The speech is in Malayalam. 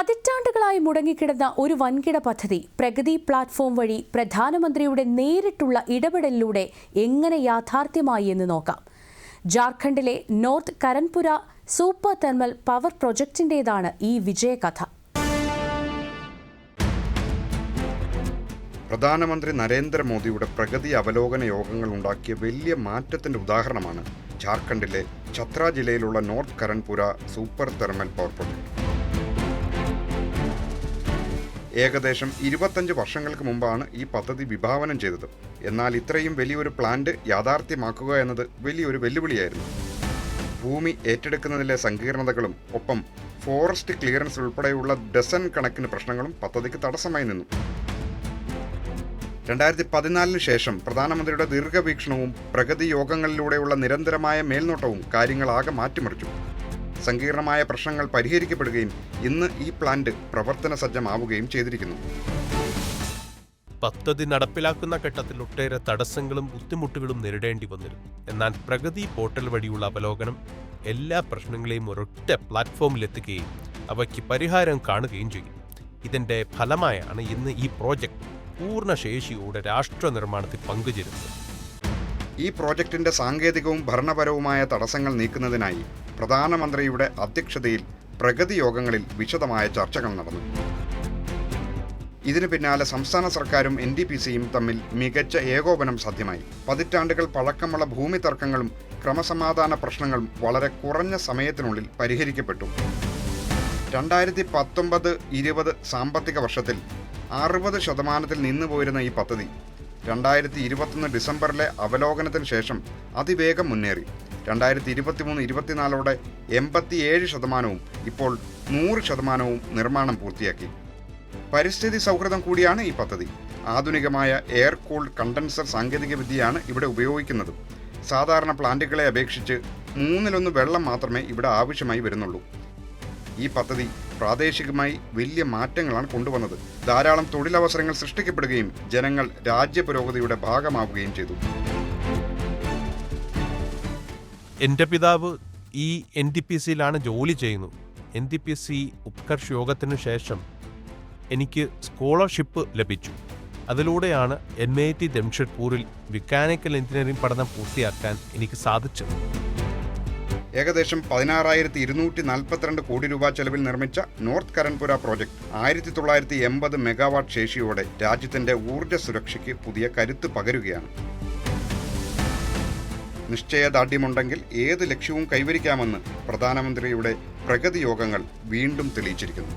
പതിറ്റാണ്ടുകളായി മുടങ്ങിക്കിടന്ന ഒരു വൻകിട പദ്ധതി പ്രഗതി പ്ലാറ്റ്ഫോം വഴി പ്രധാനമന്ത്രിയുടെ നേരിട്ടുള്ള ഇടപെടലിലൂടെ എങ്ങനെ യാഥാർത്ഥ്യമായി എന്ന് നോക്കാം. ജാർഖണ്ഡിലെ north Karanpura super thermal power പ്രൊജക്ടിന്റേതാണ് ഈ വിജയകഥ. പ്രധാനമന്ത്രി നരേന്ദ്രമോദിയുടെ പ്രഗതി അവലോകന യോഗങ്ങൾ ഉണ്ടാക്കിയ വലിയ മാറ്റത്തിന്റെ ഉദാഹരണമാണ് ജാർഖണ്ഡിലെ ഛത്ര ജില്ലയിലുള്ള north Karanpura super thermal power project. ഏകദേശം ഇരുപത്തഞ്ച് വർഷങ്ങൾക്ക് മുമ്പാണ് ഈ പദ്ധതി വിഭാവനം ചെയ്തത്. എന്നാൽ ഇത്രയും വലിയൊരു പ്ലാന്റ് യാഥാർത്ഥ്യമാക്കുക എന്നത് വലിയൊരു വെല്ലുവിളിയായിരുന്നു. ഭൂമി ഏറ്റെടുക്കുന്നതിലെ സങ്കീർണതകളും ഒപ്പം ഫോറസ്റ്റ് ക്ലിയറൻസ് ഉൾപ്പെടെയുള്ള ഡസൻ കണക്കിന് പ്രശ്നങ്ങളും പദ്ധതിക്ക് തടസ്സമായി നിന്നു. രണ്ടായിരത്തി പതിനാലിന് ശേഷം പ്രധാനമന്ത്രിയുടെ ദീർഘവീക്ഷണവും പ്രഗതി യോഗങ്ങളിലൂടെയുള്ള നിരന്തരമായ മേൽനോട്ടവും കാര്യങ്ങളാകെ മാറ്റിമറിച്ചു. സങ്കീർണമായ പ്രശ്നങ്ങൾ പരിഹരിക്കപ്പെടുകയും ഇന്ന് ഈ പ്ലാന്റ് പ്രവർത്തന സജ്ജമാവുകയും ചെയ്തിരിക്കുന്നു. പദ്ധതി നടപ്പിലാക്കുന്ന ഘട്ടത്തിൽ ഒട്ടേറെ തടസ്സങ്ങളും ബുദ്ധിമുട്ടുകളും നേരിടേണ്ടി വന്നിരുന്നു. എന്നാൽ പ്രഗതി പോർട്ടൽ വഴിയുള്ള അവലോകനം എല്ലാ പ്രശ്നങ്ങളെയും ഒരൊറ്റ പ്ലാറ്റ്ഫോമിലെത്തുകയും അവയ്ക്ക് പരിഹാരം കാണുകയും ചെയ്യും. ഇതിന്റെ ഫലമായാണ് ഇന്ന് ഈ പ്രോജക്റ്റ് പൂർണ ശേഷിയോടെ രാഷ്ട്ര നിർമ്മാണത്തിൽ പങ്കുചേരുന്നത്. ഈ പ്രോജക്റ്റിന്റെ സാങ്കേതികവും ഭരണപരവുമായ തടസ്സങ്ങൾ നീക്കുന്നതിനായി പ്രധാനമന്ത്രിയുടെ അധ്യക്ഷതയിൽ പ്രഗതി യോഗങ്ങളിൽ വിശദമായ ചർച്ചകൾ നടന്നു. ഇതിനു പിന്നാലെ സംസ്ഥാന സർക്കാരും എൻ ഡി പി സിയും തമ്മിൽ മികച്ച ഏകോപനം സാധ്യമായി. പതിറ്റാണ്ടുകൾ പഴക്കമുള്ള ഭൂമി തർക്കങ്ങളും ക്രമസമാധാന പ്രശ്നങ്ങളും വളരെ കുറഞ്ഞ സമയത്തിനുള്ളിൽ പരിഹരിക്കപ്പെട്ടു. രണ്ടായിരത്തി പത്തൊമ്പത് ഇരുപത് സാമ്പത്തിക വർഷത്തിൽ അറുപത് ശതമാനത്തിൽ നിന്നു പോയിരുന്ന ഈ പദ്ധതി രണ്ടായിരത്തി ഇരുപത്തൊന്ന് ഡിസംബറിലെ അവലോകനത്തിന് ശേഷം അതിവേഗം മുന്നേറി. രണ്ടായിരത്തി ഇരുപത്തിമൂന്ന് ഇരുപത്തിനാലോടെ എൺപത്തിയേഴ് ശതമാനവും ഇപ്പോൾ നൂറ് ശതമാനവും നിർമ്മാണം പൂർത്തിയാക്കി. പരിസ്ഥിതി സൗഹൃദം കൂടിയാണ് ഈ പദ്ധതി. ആധുനികമായ എയർ കൂൾഡ് കണ്ടൻസർ സാങ്കേതികവിദ്യയാണ് ഇവിടെ ഉപയോഗിക്കുന്നത്. സാധാരണ പ്ലാന്റുകളെ അപേക്ഷിച്ച് മൂന്നിലൊന്ന് വെള്ളം മാത്രമേ ഇവിടെ ആവശ്യമായി വരുന്നുള്ളൂ. ഈ പദ്ധതി പ്രാദേശികമായി വലിയ മാറ്റങ്ങളാണ് കൊണ്ടുവന്നത്. ധാരാളം തൊഴിലവസരങ്ങൾ സൃഷ്ടിക്കപ്പെടുകയും ജനങ്ങൾ രാജ്യ പുരോഗതിയുടെ ഭാഗമാവുകയും ചെയ്തു. എന്റെ പിതാവ് ഈ എൻ ഡി പി സിയിലാണ് ജോലി ചെയ്യുന്നത്. N D P C Utkarsh യോഗത്തിനു ശേഷം എനിക്ക് സ്കോളർഷിപ്പ് ലഭിച്ചു. അതിലൂടെയാണ് എൻ ഐ ടി ജംഷഡ്പൂരിൽ മെക്കാനിക്കൽ എഞ്ചിനീയറിംഗ് പഠനം പൂർത്തിയാക്കാൻ എനിക്ക് സാധിച്ചത്. ഏകദേശം പതിനാറായിരത്തി ഇരുന്നൂറ്റി നാൽപ്പത്തിരണ്ട് കോടി രൂപ ചെലവിൽ നിർമ്മിച്ച നോർത്ത് കരൺപുര പ്രോജക്ട് ആയിരത്തി തൊള്ളായിരത്തി എൺപത് മെഗാവാട്ട് ശേഷിയോടെ രാജ്യത്തിന്റെ ഊർജ സുരക്ഷയ്ക്ക് പുതിയ കരുത്ത് പകരുകയാണ്. നിശ്ചയദാർഢ്യമുണ്ടെങ്കിൽ ഏത് ലക്ഷ്യവും കൈവരിക്കാമെന്ന് പ്രധാനമന്ത്രിയുടെ പ്രഗതി യോഗങ്ങൾ വീണ്ടും തെളിയിച്ചിരിക്കുന്നു.